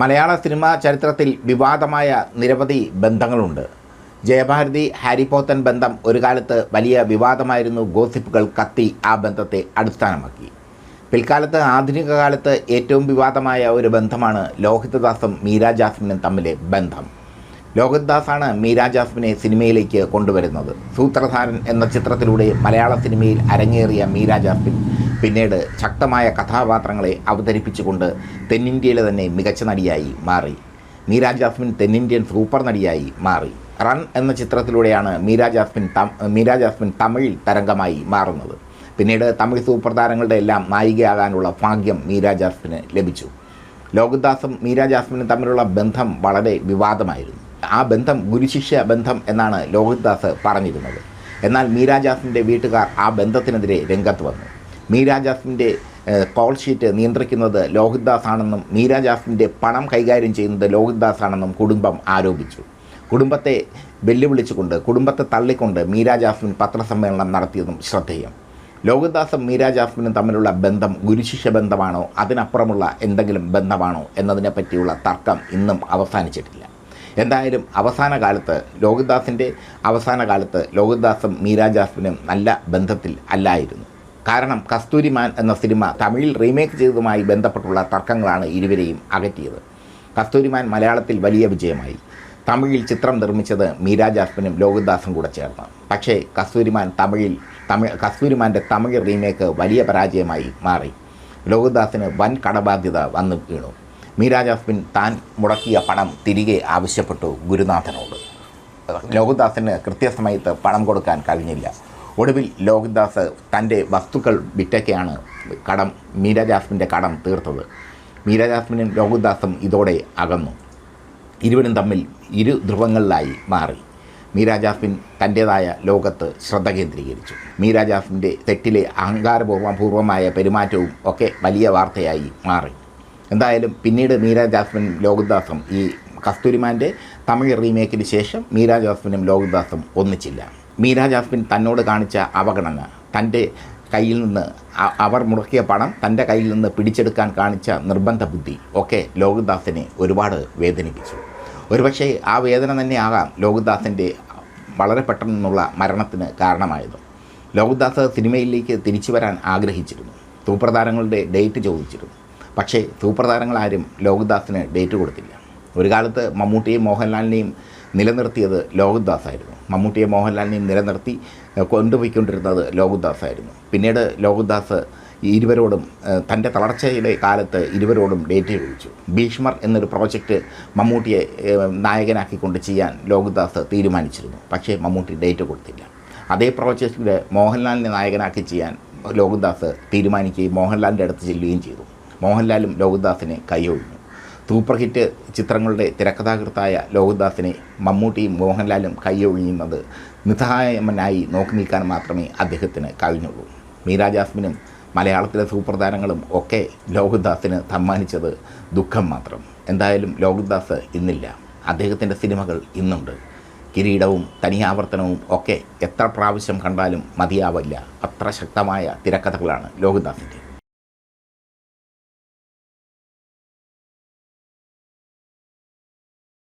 മലയാള cinema ചരിത്രത്തിൽ വിവാദമായ നിരവധി ബന്ധങ്ങളുണ്ട്. ജയഭാരതി ഹാരി പോത്തൻ ബന്ധം ഒരു കാലത്ത് വലിയ വിവാദമായിരുന്നു. ഗോസിപ്പുകൾ കത്തി ആ ബന്ധത്തെ അടിസ്ഥാനമാക്കി. പിൽക്കാലത്ത് ആധുനിക കാലത്ത് ഏറ്റവും വിവാദമായ ഒരു ബന്ധമാണ് ലോഹിതദാസും മീര ജാസ്മിനും തമ്മിലെ ബന്ധം. ലോഹിതദാസാണ് മീര ജാസ്മിനെ സിനിമയിലേക്ക് കൊണ്ടുവരുന്നത്. സൂത്രധാരൻ എന്ന ചിത്രത്തിലൂടെ മലയാള സിനിമയിൽ അരങ്ങേറിയ മീര ജാസ്മിൻ പിന്നീട് ശക്തമായ കഥാപാത്രങ്ങളെ അവതരിപ്പിച്ചുകൊണ്ട് തെന്നിന്ത്യയിലെ തന്നെ മികച്ച നടിയായി മാറി. മീര ജാസ്മിൻ തെന്നിന്ത്യൻ സൂപ്പർ നടിയായി മാറി. റൺ എന്ന ചിത്രത്തിലൂടെയാണ് മീര ജാസ്മിൻ മീര ജാസ്മിൻ തമിഴിൽ തരംഗമായി മാറുന്നത്. പിന്നീട് തമിഴ് സൂപ്പർ താരങ്ങളുടെ എല്ലാം നായികയാകാനുള്ള ഭാഗ്യം മീര ജാസ്മിന് ലഭിച്ചു. ലോകദാസും മീര ജാസ്മിനും തമ്മിലുള്ള ബന്ധം വളരെ വിവാദമായിരുന്നു. ആ ബന്ധം ഗുരുശിഷ്യ ബന്ധം എന്നാണ് ലോകദാസ് പറഞ്ഞിരുന്നത്. എന്നാൽ മീര ജാസ്മിന്റെ വീട്ടുകാർ ആ ബന്ധത്തിനെതിരെ രംഗത്ത് വന്നു. മീര ജാസ്മിന്റെ ഏഹ്, കോൾ ഷീറ്റ് നിയന്ത്രിക്കുന്നത് ലോഹിത്ദാസ് ആണെന്നും മീരാ പണം കൈകാര്യം ചെയ്യുന്നത് ലോഹിത്ദാസ് ആണെന്നും കുടുംബം ആരോപിച്ചു. കുടുംബത്തെ വെല്ലുവിളിച്ചുകൊണ്ട് കുടുംബത്തെ തള്ളിക്കൊണ്ട് മീരാജാസ്മിൻ പത്രസമ്മേളനം നടത്തിയതും ശ്രദ്ധേയം. ലോകദാസും മീരാജാസ്മിനും തമ്മിലുള്ള ബന്ധം ഗുരുശിഷ്യ ബന്ധമാണോ? അതിനപ്പുറമുള്ള എന്തെങ്കിലും ബന്ധമാണോ? എന്നതിനെ പറ്റിയുള്ള തർക്കം ഇന്നും അവസാനിച്ചിട്ടില്ല. എന്തായാലും അവസാന കാലത്ത് ലോകദാസിന്റെ അവസാന കാലത്ത് ലോകദാസും മീരാജാസ്മിനും നല്ല ബന്ധത്തിൽ അല്ലായിരുന്നു. കാരണം കസ്തൂരിമാൻ എന്ന സിനിമ തമിഴിൽ റീമേക്ക് ചെയ്തതുമായി ബന്ധപ്പെട്ടുള്ള തർക്കങ്ങളാണ് ഇരുവരെയും അകറ്റിയത്. കസ്തൂരിമാൻ മലയാളത്തിൽ വലിയ വിജയമായി. തമിഴിൽ ചിത്രം നിർമ്മിച്ചത് മീരാ ജാസ്മിനും ലോകദാസും കൂടെ ചേർന്ന്. പക്ഷേ കസ്തൂരിമാൻ തമിഴിൽ തമിഴ് കസ്തൂരിമാന്റെ തമിഴ് റീമേക്ക് വലിയ പരാജയമായി മാറി. ലോകദാസിന് വൻ കടബാധ്യത വന്നു വീണു. മീരാ ജാസ്മിൻ താൻ മുടക്കിയ പണം തിരികെ ആവശ്യപ്പെട്ടു ഗുരുനാഥനോട്. ലോകദാസിന് കൃത്യസമയത്ത് പണം കൊടുക്കാൻ കഴിഞ്ഞില്ല. ഒടുവിൽ ലോഹിദാസ് തന്റെ വസ്തുക്കൾ വിറ്റൊക്കെയാണ് കടം മീര ജാസ്മിന്റെ കടം തീർത്തത്. മീര ജാസ്മിനും ലോഹിദാസും ഇതോടെ അകന്നു. ഇരുവരും തമ്മിൽ ഇരു ധ്രുവങ്ങളിലായി മാറി. മീര ജാസ്മിൻ തന്റേതായ ലോകത്ത് ശ്രദ്ധ കേന്ദ്രീകരിച്ചു. മീര ജാസ്മിന്റെ തെറ്റിലെ അഹങ്കാരപൂർവപൂർവമായ പെരുമാറ്റവും ഒക്കെ വലിയ വാർത്തയായി മാറി. എന്തായാലും പിന്നീട് മീര ജാസ്മിൻ ലോകദാസും ഈ കസ്തൂരിമാന്റെ തമിഴ് റീമേക്കിന് ശേഷം മീര ജാസ്മിനും ലോകദാസും ഒന്നിച്ചില്ല. മീര ജാസ്മിൻ തന്നോട് കാണിച്ച അവഗണന തന്റെ കയ്യിൽ നിന്ന് അവർ മുടക്കിയ പണം തന്റെ കയ്യിൽ നിന്ന് പിടിച്ചെടുക്കാൻ കാണിച്ച നിർബന്ധ ബുദ്ധി ഒക്കെ ലോകദാസിനെ ഒരുപാട് വേദനിപ്പിച്ചു. ഒരുപക്ഷെ ആ വേദന തന്നെയാകാം ലോകദാസിന്റെ വളരെ പെട്ടെന്നുള്ള മരണത്തിന് കാരണമായത്. ലോകദാസ് സിനിമയിലേക്ക് തിരിച്ചു വരാൻ ആഗ്രഹിച്ചിരുന്നു. സൂപ്പർ താരങ്ങളുടെ ഡേറ്റ് ചോദിച്ചിരുന്നു. പക്ഷേ സൂപ്പർ താരങ്ങളാരും ലോകദാസിന് ഡേറ്റ് കൊടുത്തില്ല. ഒരു കാലത്ത് മമ്മൂട്ടിയും മോഹൻലാലിനെയും നിലനിർത്തിയത് ലോകദാസായിരുന്നു. മമ്മൂട്ടിയെ മോഹൻലാലിനെയും നിലനിർത്തി കൊണ്ടുപോയിക്കൊണ്ടിരുന്നത് ലോകദാസായിരുന്നു. പിന്നീട് ലോകദാസ് ഇരുവരോടും തന്റെ തളർച്ചയുടെ കാലത്ത് ഇരുവരോടും ഡേറ്റ് ചോദിച്ചു. ഭീഷ്മർ എന്നൊരു പ്രോജക്റ്റ് മമ്മൂട്ടിയെ നായകനാക്കിക്കൊണ്ട് ചെയ്യാൻ ലോകദാസ് തീരുമാനിച്ചിരുന്നു. പക്ഷേ മമ്മൂട്ടി ഡേറ്റ് കൊടുത്തില്ല. അതേ പ്രോജക്റ്റിൽ മോഹൻലാലിനെ നായകനാക്കി ചെയ്യാൻ ലോകദാസ് തീരുമാനിക്കുകയും മോഹൻലാലിന്റെ അടുത്ത് ചെല്ലുകയും ചെയ്തു. മോഹൻലാലും ലോകദാസിനെ കൈയൊഴിഞ്ഞു. സൂപ്പർ ഹിറ്റ് ചിത്രങ്ങളുടെ തിരക്കഥാകൃത്തായ ലോകദാസിനെ മമ്മൂട്ടിയും മോഹൻലാലും കൈയൊഴിയുന്നത് നിസ്സഹായമനായി നോക്കി നിൽക്കാൻ മാത്രമേ അദ്ദേഹത്തിന് കഴിഞ്ഞുള്ളൂ. മീരാ ജാസ്മിനും മലയാളത്തിലെ സൂപ്പർ താരങ്ങളും ഒക്കെ ലോകദാസിന് സമ്മാനിച്ചത് ദുഃഖം മാത്രം. എന്തായാലും ലോകദാസ് ഇന്നില്ല. അദ്ദേഹത്തിന്റെ സിനിമകൾ ഇന്നുണ്ട്. കിരീടവും തനിയാവർത്തനവും ഒക്കെ എത്ര പ്രാവശ്യം കണ്ടാലും മതിയാവില്ല. അത്ര ശക്തമായ തിരക്കഥകളാണ് ലോകദാസിന്റെ.